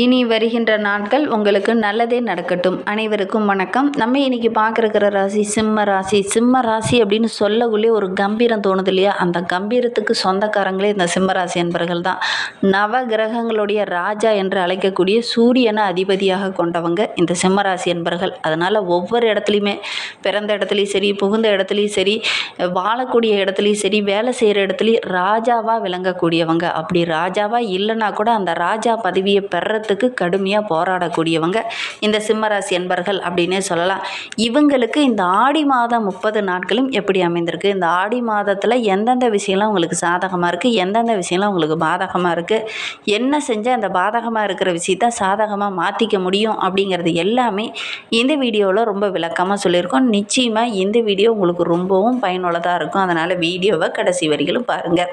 இனி வருகின்ற நாட்கள் உங்களுக்கு நல்லதே நடக்கட்டும். அனைவருக்கும் வணக்கம். நம்ம இன்னைக்கு பார்க்குற ராசி சிம்ம ராசி. சிம்ம ராசி அப்படின்னு சொல்லக்குள்ளே ஒரு கம்பீரம் தோணுது இல்லையா? அந்த கம்பீரத்துக்கு சொந்தக்காரங்களே இந்த சிம்ம ராசி என்பர்கள் தான். நவ கிரகங்களுடைய ராஜா என்று அழைக்கக்கூடிய சூரியனை அதிபதியாக கொண்டவங்க இந்த சிம்ம ராசி என்பர்கள். அதனால் ஒவ்வொரு இடத்துலையுமே பிறந்த இடத்துலையும் சரி புகுந்த இடத்துலையும் சரி வாழக்கூடிய இடத்துலையும் சரி வேலை செய்கிற இடத்துலையும் ராஜாவாக விளங்கக்கூடியவங்க. அப்படி ராஜாவாக இல்லைன்னா கூட அந்த ராஜா பதவியை பெறத்துக்கு கடுமையாக போராடக்கூடியவங்க இந்த சிம்மராசி என்பர்கள் அப்படின்னே சொல்லலாம். இவங்களுக்கு இந்த ஆடி மாதம் முப்பது நாட்களும் எப்படி அமைந்திருக்கு? இந்த ஆடி மாதத்தில் எந்தெந்த விஷயம்லாம் உங்களுக்கு சாதகமாக இருக்குது எந்தெந்த விஷயம்லாம் உங்களுக்கு பாதகமாக இருக்குது என்ன செஞ்சால் அந்த பாதகமாக இருக்கிற விஷயத்த சாதகமாக மாற்றிக்க முடியும் அப்படிங்கிறது எல்லாமே இந்த வீடியோவில் ரொம்ப விளக்கமாக சொல்லியிருக்கோம். நிச்சயமாக இந்த வீடியோ உங்களுக்கு ரொம்பவும் பயனுள்ளதாக இருக்கும். அதனால் வீடியோவை கடைசி வரிகளும் பாருங்கள்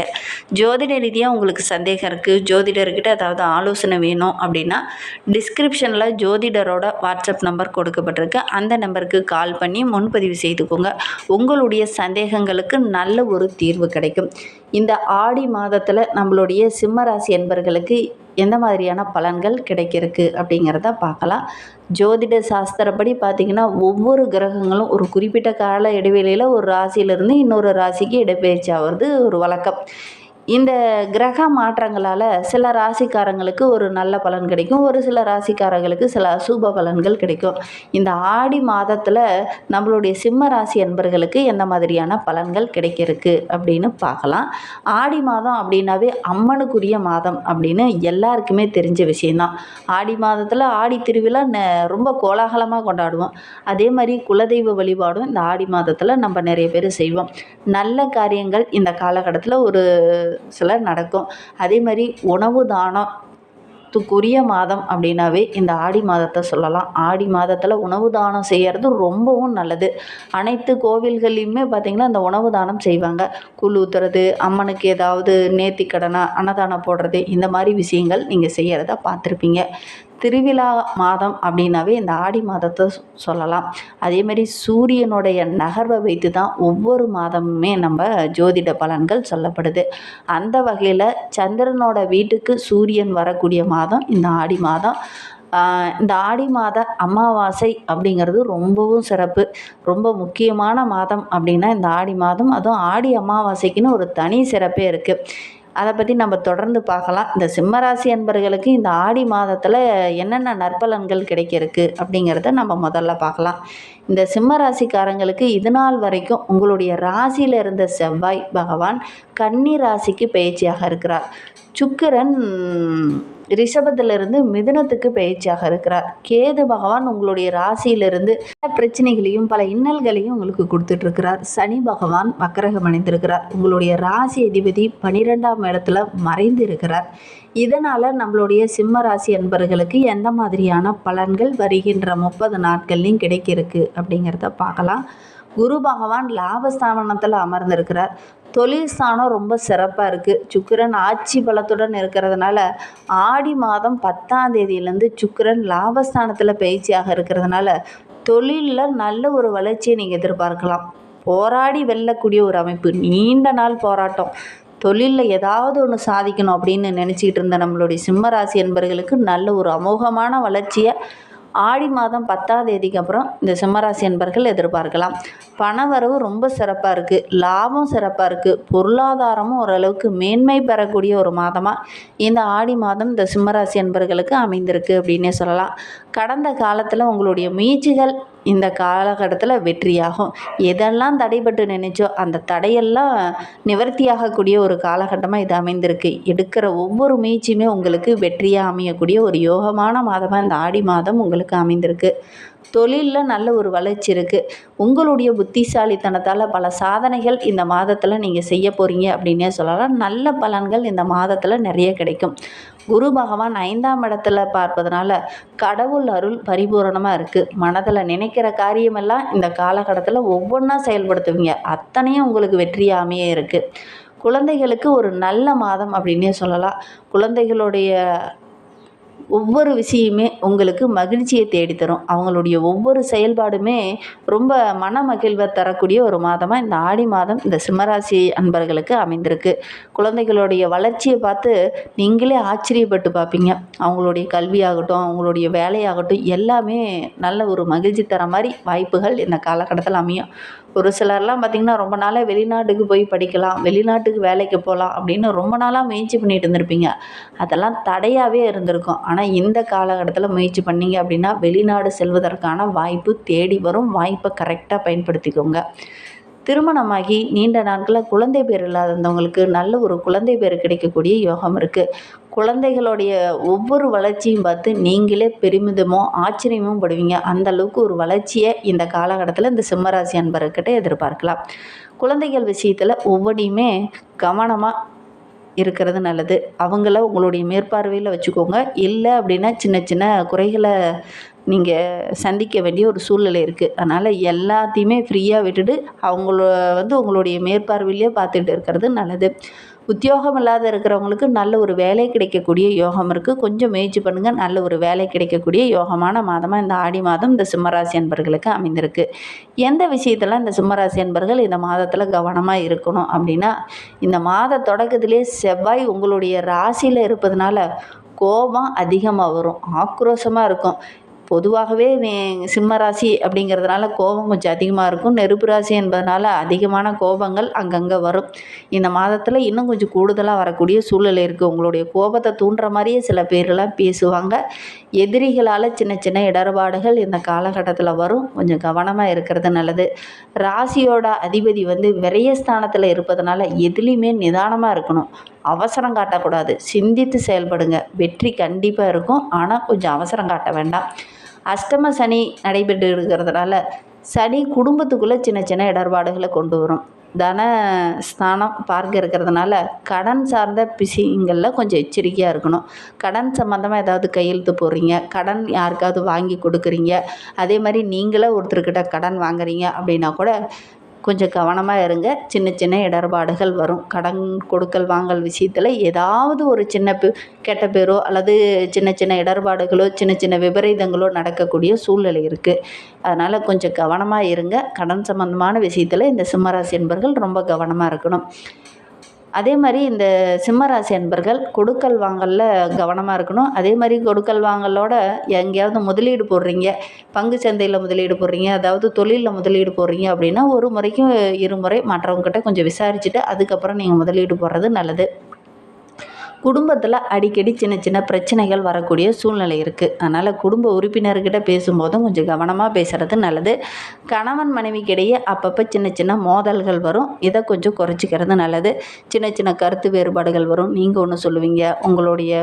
ஜோதிட ரீதியாக உங்களுக்கு சந்தேகம் இருக்குது ஜோதிடர்கிட்ட அதாவது ஆலோசனை வேணும் அப்படின்னா டிஸ்கிரிப்ஷனில் ஜோதிடரோட வாட்ஸ்அப் நம்பர் கொடுக்கப்பட்டிருக்கு. அந்த நம்பருக்கு கால் பண்ணி முன்பதிவு செய்துக்கோங்க. உங்களுடைய சந்தேகங்களுக்கு நல்ல ஒரு தீர்வு கிடைக்கும். இந்த ஆடி மாதத்தில் நம்மளுடைய சிம்மராசி என்பர்களுக்கு எந்த மாதிரியான பலன்கள் கிடைக்கிறதுக்கு அப்படிங்கிறத பார்க்கலாம். ஜோதிட சாஸ்திரப்படி பார்த்திங்கன்னா ஒவ்வொரு கிரகங்களும் ஒரு குறிப்பிட்ட கால இடைவெளியில் ஒரு ராசியிலேருந்து இன்னொரு ராசிக்கு இடப்பெயர்ச்சி ஆகிறது ஒரு வழக்கம். இந்த கிரக மாற்றங்களால் சில ராசிக்காரங்களுக்கு ஒரு நல்ல பலன் கிடைக்கும். ஒரு சில ராசிக்காரங்களுக்கு சில அசுப பலன்கள் கிடைக்கும். இந்த ஆடி மாதத்தில் நம்மளுடைய சிம்ம ராசி என்பர்களுக்கு எந்த மாதிரியான பலன்கள் கிடைக்கிறதுக்கு அப்படின்னு பார்க்கலாம். ஆடி மாதம் அப்படின்னாவே அம்மனுக்குரிய மாதம் அப்படின்னு எல்லாருக்குமே தெரிஞ்ச விஷயந்தான் ஆடி மாதத்தில் ஆடி திருவிழா ந ரொம்ப கோலாகலமாக கொண்டாடுவோம். அதே மாதிரி குலதெய்வ வழிபாடும் இந்த ஆடி மாதத்தில் நம்ம நிறைய பேர் செய்வோம். நல்ல காரியங்கள் இந்த காலகட்டத்தில் ஒரு சில நடக்கும். அதே மாதிரி உணவு தானம். துக்குரிய மாதம் அப்படின்னாவே இந்த ஆடி மாதத்தை சொல்லலாம். ஆடி மாதத்தில் உணவு தானம் செய்கிறது ரொம்பவும் நல்லது. அனைத்து கோவில்கள்லையுமே பார்த்திங்கன்னா இந்த உணவு தானம் செய்வாங்க. குழு ஊற்றுறது அம்மனுக்கு ஏதாவது நேர்த்திக்கடனா அன்னதானம் போடுறது இந்த மாதிரி விஷயங்கள் நீங்கள் செய்கிறத பார்த்துருப்பீங்க திருவிழா மாதம் அப்படின்னாவே இந்த ஆடி மாதத்தை சொல்லலாம். அதேமாரி சூரியனுடைய நகர்வை வைத்து தான் ஒவ்வொரு மாதமுமே நம்ம ஜோதிட பலன்கள் சொல்லப்படுது. அந்த வகையில் சந்திரனோட வீட்டுக்கு சூரியன் வரக்கூடிய மாதம் இந்த ஆடி மாதம். இந்த ஆடி மாத அமாவாசை அப்படிங்கிறது ரொம்பவும் சிறப்பு. ரொம்ப முக்கியமான மாதம் அப்படின்னா இந்த ஆடி மாதம். அதுவும் ஆடி அமாவாசைக்குன்னு ஒரு தனி சிறப்பே இருக்குது அதை பற்றி நம்ம தொடர்ந்து பார்க்கலாம். இந்த சிம்மராசி அன்பர்களுக்கு இந்த ஆடி மாதத்தில் என்னென்ன நற்பலன்கள் கிடைக்கிறதுக்கு அப்படிங்கிறத நம்ம முதல்ல பார்க்கலாம். இந்த சிம்மராசிக்காரங்களுக்கு இது நாள் வரைக்கும் உங்களுடைய ராசியில் இருந்த செவ்வாய் பகவான் கன்னி ராசிக்கு பயிற்சியாக இருக்கிறார். சுக்கிரன் ரிஷபத்திலிருந்து மிதுனத்துக்கு பயிற்சியாக இருக்கிறார். கேது பகவான் உங்களுடைய ராசியிலிருந்து பல பிரச்சனைகளையும் பல இன்னல்களையும் உங்களுக்கு கொடுத்துட்ருக்கிறார் சனி பகவான் வக்கரகம் அணிந்திருக்கிறார். உங்களுடைய ராசி அதிபதி பனிரெண்டாம் இடத்துல மறைந்து இருக்கிறார். இதனால் நம்மளுடைய சிம்ம ராசி அன்பர்களுக்கு எந்த மாதிரியான பலன்கள் வருகின்ற முப்பது நாட்கள்லையும் கிடைக்கிறதுக்கு அப்படிங்கிறத பார்க்கலாம். குரு பகவான் லாபஸ்தாபனத்தில் அமர்ந்திருக்கிறார். தொழில் ஸ்தானம் ரொம்ப சிறப்பாக இருக்குது சுக்கிரன் ஆட்சி பலத்துடன் இருக்கிறதுனால ஆடி மாதம் பத்தாம் தேதியிலேருந்து சுக்கிரன் லாபஸ்தானத்தில் பயிற்சியாக இருக்கிறதுனால தொழிலில் நல்ல ஒரு வளர்ச்சியை நீங்கள் எதிர்பார்க்கலாம். போராடி வெல்லக்கூடிய ஒரு அமைப்பு. நீண்ட நாள் போராட்டம். தொழிலில் ஏதாவது ஒன்று சாதிக்கணும் அப்படின்னு நினச்சிக்கிட்டு இருந்த நம்மளுடைய சிம்மராசி என்பர்களுக்கு நல்ல ஒரு அமோகமான வளர்ச்சியை ஆடி மாதம் பத்தாம் தேதிக்கு அப்புறம் இந்த சிம்மராசி என்பர்கள் எதிர்பார்க்கலாம். பணவரவு ரொம்ப சிறப்பாக இருக்குது லாபம் சிறப்பாக இருக்குது பொருளாதாரமும் ஓரளவுக்கு மேன்மை பெறக்கூடிய ஒரு மாதமாக இந்த ஆடி மாதம் இந்த சிம்மராசி என்பர்களுக்கு அமைந்திருக்கு அப்படின்னே சொல்லலாம். கடந்த காலத்தில் உங்களுடைய முயற்சிகள் இந்த காலகட்டத்தில் வெற்றியாகும். எதெல்லாம் தடைபட்டு நினைச்சோ அந்த தடையெல்லாம் நிவர்த்தியாகக்கூடிய ஒரு காலகட்டமாக இது அமைந்திருக்கு. எடுக்கிற ஒவ்வொரு முயற்சியுமே உங்களுக்கு வெற்றியாக அமையக்கூடிய ஒரு யோகமான மாதமாக இந்த ஆடி மாதம் உங்களுக்கு அமைந்திருக்கு. தொழிலில் நல்ல ஒரு வளர்ச்சி இருக்குது உங்களுடைய புத்திசாலித்தனத்தால் பல சாதனைகள் இந்த மாதத்தில் நீங்கள் செய்ய போகிறீங்க அப்படின்னே சொல்லலாம். நல்ல பலன்கள் இந்த மாதத்தில் நிறைய கிடைக்கும். குரு பகவான் ஐந்தாம் இடத்துல பார்ப்பதனால கடவுள் அருள் பரிபூரணமாக இருக்குது மனதில் நினைக்கிற காரியமெல்லாம் இந்த காலகட்டத்தில் ஒவ்வொன்றா செயல்படுத்துவீங்க. அத்தனையும் உங்களுக்கு வெற்றியாமையே இருக்குது குழந்தைகளுக்கு ஒரு நல்ல மாதம் அப்படின்னே சொல்லலாம். குழந்தைகளுடைய ஒவ்வொரு விஷயமே உங்களுக்கு மகிழ்ச்சியை தேடித்தரும். அவங்களுடைய ஒவ்வொரு செயல்பாடுமே ரொம்ப மன மகிழ்வை தரக்கூடிய ஒரு மாதமாக இந்த ஆடி மாதம் இந்த சிம்மராசி அன்பர்களுக்கு அமைந்திருக்கு. குழந்தைகளுடைய வளர்ச்சியை பார்த்து நீங்களே ஆச்சரியப்பட்டு பார்ப்பீங்க. அவங்களுடைய கல்வியாகட்டும் அவங்களுடைய வேலையாகட்டும் எல்லாமே நல்ல ஒரு மகிழ்ச்சி தர மாதிரி வாய்ப்புகள் இந்த காலகட்டத்தில் அமையும். ஒரு சிலர்லாம் பார்த்திங்கன்னா ரொம்ப நாளாக வெளிநாட்டுக்கு போய் படிக்கலாம் வெளிநாட்டுக்கு வேலைக்கு போகலாம் அப்படின்னு ரொம்ப நாளாக முயற்சி பண்ணிட்டு இருந்திருப்பீங்க. அதெல்லாம் தடையாகவே இருந்திருக்கும். ஆனால் இந்த காலகட்டத்தில் முயற்சி பண்ணீங்க அப்படின்னா வெளிநாடு செல்வதற்கான வாய்ப்பு தேடி வரும். வாய்ப்பை கரெக்டாக பயன்படுத்திக்கோங்க. திருமணமாகி நீண்ட நாட்களில் குழந்தை பேர் இல்லாதவங்களுக்கு நல்ல ஒரு குழந்தை பேர் கிடைக்கக்கூடிய யோகம் இருக்குது குழந்தைகளுடைய ஒவ்வொரு வளர்ச்சியும் பார்த்து நீங்களே பெருமிதமோ ஆச்சரியமும் படுவீங்க. அந்த அளவுக்கு ஒரு வளர்ச்சியை இந்த காலகட்டத்தில் இந்த சிம்மராசி அன்பர்கிட்ட எதிர்பார்க்கலாம். குழந்தைகள் விஷயத்தில் ஒவ்வொன்றையுமே கவனமாக இருக்கிறது நல்லது. அவங்கள உங்களுடைய மேற்பார்வையில் வச்சுக்கோங்க. இல்லை அப்படின்னா சின்ன சின்ன குறைகளை நீங்கள் சந்திக்க வேண்டிய ஒரு சூழ்நிலை இருக்குது அதனால் எல்லாத்தையுமே ஃப்ரீயாக விட்டுட்டு அவங்கள வந்து உங்களுடைய மேற்பார்வையிலே பார்த்துட்டு இருக்கிறது நல்லது. உத்தியோகம் இல்லாத இருக்கிறவங்களுக்கு நல்ல ஒரு வேலை கிடைக்கக்கூடிய யோகம் இருக்குது கொஞ்சம் முயற்சி பண்ணுங்கள் நல்ல ஒரு வேலை கிடைக்கக்கூடிய யோகமான மாதமாக இந்த ஆடி மாதம் இந்த சிம்மராசி அன்பர்களுக்கு அமைந்திருக்கு. எந்த விஷயத்தில் இந்த சிம்மராசி அன்பர்கள் இந்த மாதத்தில் கவனமாக இருக்கணும் அப்படின்னா இந்த மாத தொடக்கத்திலே செவ்வாய் உங்களுடைய ராசியில் இருப்பதுனால கோபம் அதிகமாக வரும். ஆக்ரோஷமாக இருக்கும். பொதுவாகவே சிம்ம ராசி அப்படிங்கிறதுனால கோபம் கொஞ்சம் அதிகமாக இருக்கும். நெருப்பு ராசி என்பதனால அதிகமான கோபங்கள் அங்கங்கே வரும். இந்த மாதத்தில் இன்னும் கொஞ்சம் கூடுதலாக வரக்கூடிய சூழ்நிலை இருக்குது உங்களுடைய கோபத்தை தூண்டுற மாதிரியே சில பேர்லாம் பேசுவாங்க. எதிரிகளால் சின்ன சின்ன இடர்பாடுகள் இந்த காலகட்டத்தில் வரும். கொஞ்சம் கவனமாக இருக்கிறது நல்லது. ராசியோட அதிபதி வந்து விரயஸ்தானத்தில் இருப்பதனால எதுலேயுமே நிதானமாக இருக்கணும். அவசரம் காட்டக்கூடாது. சிந்தித்து செயல்படுங்க. வெற்றி கண்டிப்பாக இருக்கும். ஆனால் கொஞ்சம் அவசரம் காட்ட வேண்டாம். அஷ்டம சனி நடைபெற்று இருக்கிறதுனால சனி குடும்பத்துக்குள்ளே சின்ன சின்ன இடர்பாடுகளை கொண்டு வரும். தன ஸ்தானம் பார்க்க இருக்கிறதுனால கடன் சார்ந்த விஷயங்களில் கொஞ்சம் எச்சரிக்கையாக இருக்கணும். கடன் சம்மந்தமாக ஏதாவது கையெழுத்து போடுறீங்க கடன் யாருக்காவது வாங்கி கொடுக்குறீங்க அதே மாதிரி நீங்களே ஒருத்தர்கிட்ட கடன் வாங்குறீங்க அப்படின்னா கூட கொஞ்சம் கவனமாக இருங்க. சின்ன சின்ன இடர்பாடுகள் வரும். கடன் கொடுக்கல் வாங்கல் விஷயத்தில் ஏதாவது ஒரு சின்ன கெட்ட பேரோ அல்லது சின்ன சின்ன இடர்பாடுகளோ சின்ன சின்ன விபரீதங்களோ நடக்கக்கூடிய சூழ்நிலை இருக்குது அதனால் கொஞ்சம் கவனமாக இருங்க. கடன் சம்மந்தமான விஷயத்தில் இந்த சிம்மராசி என்பர்கள் ரொம்ப கவனமாக இருக்கணும். அதே மாதிரி இந்த சிம்மராசி அன்பர்கள் கொடுக்கல் வாங்கலில் கவனமாக இருக்கணும். அதே மாதிரி கொடுக்கல் வாங்கலோட எங்கேயாவது முதலீடு போடுறீங்க. பங்கு சந்தையில் முதலீடு போடுறீங்க. அதாவது தொழிலில் முதலீடு போடுறீங்க அப்படின்னா ஒரு முறைக்கும் இருமுறை மற்றவங்ககிட்ட கொஞ்சம் விசாரிச்சுட்டு அதுக்கப்புறம் நீங்கள் முதலீடு போடுறது நல்லது. குடும்பத்தில் அடிக்கடி சின்ன சின்ன பிரச்சனைகள் வரக்கூடிய சூழ்நிலை இருக்குது அதனால் குடும்ப உறுப்பினர்கிட்ட பேசும்போதும் கொஞ்சம் கவனமாக பேசுகிறது நல்லது. கணவன் மனைவிக்கிடையே அப்பப்போ சின்ன சின்ன மோதல்கள் வரும். இதை கொஞ்சம் குறைச்சிக்கிறது நல்லது. சின்ன சின்ன கருத்து வேறுபாடுகள் வரும். நீங்கள் ஒன்று சொல்லுவீங்க உங்களுடைய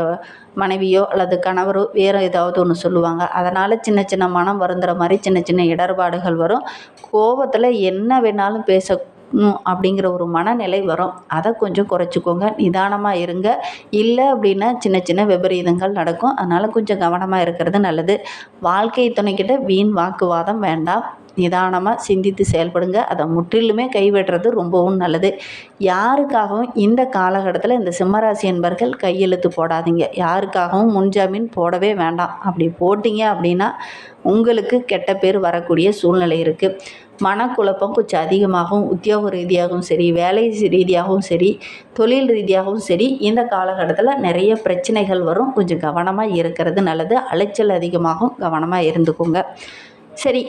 மனைவியோ அல்லது கணவரோ வேறு ஏதாவது ஒன்று சொல்லுவாங்க. அதனால் சின்ன சின்ன மனம் வருந்துற மாதிரி சின்ன சின்ன இடர்பாடுகள் வரும். கோபத்தில் என்ன வேணாலும் பேச அப்படிங்கிற ஒரு மனநிலை வரும். அதை கொஞ்சம் குறைச்சிக்கோங்க. நிதானமாக இருங்க. இல்லை அப்படின்னா சின்ன சின்ன விபரீதங்கள் நடக்கும். அதனால் கொஞ்சம் கவனமாக இருக்கிறது நல்லது. வாழ்க்கை துணைக்கிட்ட வீண் வாக்குவாதம் வேண்டாம். நிதானமாக சிந்தித்து செயல்படுங்க. அதை முற்றிலுமே கைவிடுறது ரொம்பவும் நல்லது. யாருக்காகவும் இந்த காலகட்டத்தில் இந்த சிம்மராசி என்பர்கள் கையெழுத்து போடாதீங்க. யாருக்காகவும் முன்ஜாமீன் போடவே வேண்டாம். அப்படி போட்டிங்க அப்படின்னா உங்களுக்கு கெட்ட பேர் வரக்கூடிய சூழ்நிலை இருக்குது மனக்குழப்பம் கொஞ்சம் அதிகமாகவும் உத்தியோக ரீதியாகவும் சரி வேலை ரீதியாகவும் சரி தொழில் ரீதியாகவும் சரி இந்த காலகட்டத்தில் நிறைய பிரச்சனைகள் வரும். கொஞ்சம் கவனமாக இருக்கிறது நல்லது. அலைச்சல் அதிகமாகவும் கவனமாக இருந்துக்கோங்க. சரி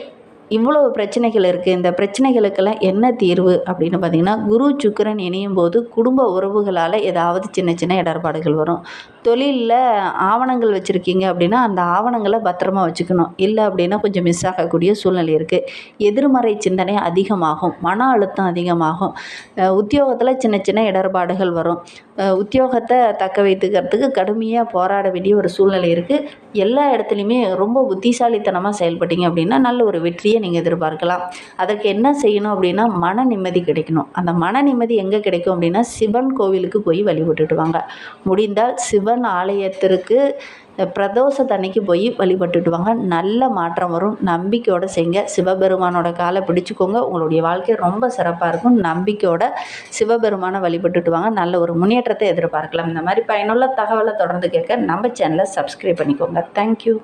இவ்வளோ பிரச்சனைகள் இருக்குது இந்த பிரச்சனைகளுக்கெல்லாம் என்ன தீர்வு? அப்படின்னு பார்த்திங்கன்னா குரு சுக்கரன் இணையும் போது குடும்ப உறவுகளால் ஏதாவது சின்ன சின்ன இடர்பாடுகள் வரும். தொழிலில் ஆவணங்கள் வச்சுருக்கீங்க அப்படின்னா அந்த ஆவணங்களை பத்திரமா வச்சுக்கணும். இல்லை அப்படின்னா கொஞ்சம் மிஸ் ஆகக்கூடிய சூழ்நிலை இருக்குது எதிர்மறை சிந்தனை அதிகமாகும். மன அழுத்தம் அதிகமாகும். உத்தியோகத்தில் சின்ன சின்ன இடர்பாடுகள் வரும். உத்தியோகத்தை தக்க வைத்துக்கிறதுக்கு கடுமையாக போராட வேண்டிய ஒரு சூழ்நிலை இருக்குது எல்லா இடத்துலையுமே ரொம்ப புத்திசாலித்தனமாக செயல்பட்டீங்க அப்படின்னா நல்ல ஒரு வெற்றியை நீங்கள் எதிர்பார்க்கலாம். அதற்கு என்ன செய்யணும் அப்படின்னா மன நிம்மதி கிடைக்கணும். அந்த மன நிம்மதி எங்கே கிடைக்கும் அப்படின்னா சிவன் கோவிலுக்கு போய் வழிபட்டுட்டு வாங்க. முடிந்தால் சிவன் ஆலயத்திற்கு பிரதோஷத்தன்னைக்கு போய் வழிபட்டுட்டு வாங்க நல்ல மாற்றம் வரும். நம்பிக்கையோடு செய்யுங்க சிவபெருமானோட காலை பிடிச்சிக்கோங்க. உங்களுடைய வாழ்க்கை ரொம்ப சிறப்பாக இருக்கும். நம்பிக்கையோட சிவபெருமானை வழிபட்டுட்டு வாங்க நல்ல ஒரு முன்னேற்றத்தை எதிர்பார்க்கலாம். இந்த மாதிரி பயனுள்ள தகவலை தொடர்ந்து கேட்க நம்ம சேனலை சப்ஸ்கிரைப் பண்ணிக்கோங்க. தேங்க்யூ